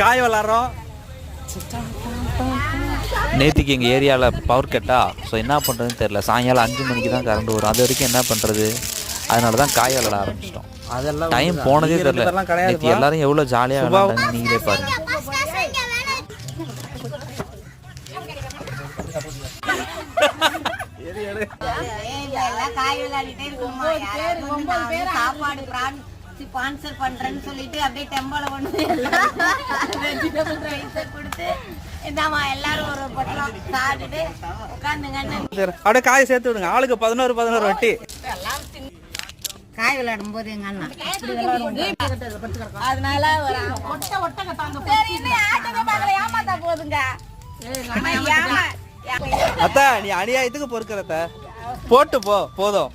காய் விளாட்றோம் நேற்றுக்கு எங்கள் ஏரியாவில் பவர் கட்டா ஸோ என்ன பண்ணுறதுன்னு தெரில சாயங்காலம் அஞ்சு மணிக்கு தான் கரண்ட் வரும். அது வரைக்கும் என்ன பண்ணுறது அதனால தான் காய் விளாட ஆரம்பிச்சிட்டோம். அதெல்லாம் டைம் போனதே தெரில. நேற்று எல்லாரும் எவ்வளோ ஜாலியாக. விளாண்டாங்க நீங்களே பாருங்க. எல்லாம் காய் விளையாடிட்டே இருக்குமா? சாப்பாடு பிரான் ஸ்பான்சர் பண்றேன்னு சொல்லிட்டு அப்படியே டெம்போல கொண்டு வெஜிடபிள் ரைஸ் கொடுத்து இந்தாம்மா எல்லாரும் ஒரு பொட்டலம் சாப்பிட்டுட்டு உட்காந்துங்கன்னு சரி, அப்படியே காய் சேர்த்து விடுங்க. ஆளுக்கு பதினோரு பதினோரு வட்டி. காய் விளையாடும் போது எங்க அண்ணா அதனால ஒரு ஒட்ட ஒட்ட சரி இன்னும் ஆட்டமே பார்க்கல ஏமாத்தா போதுங்க. அம்மா, ஏமா அத்தா நீ அநியாயத்துக்கு பொறுக்கிறத போட்டு போ போதும்.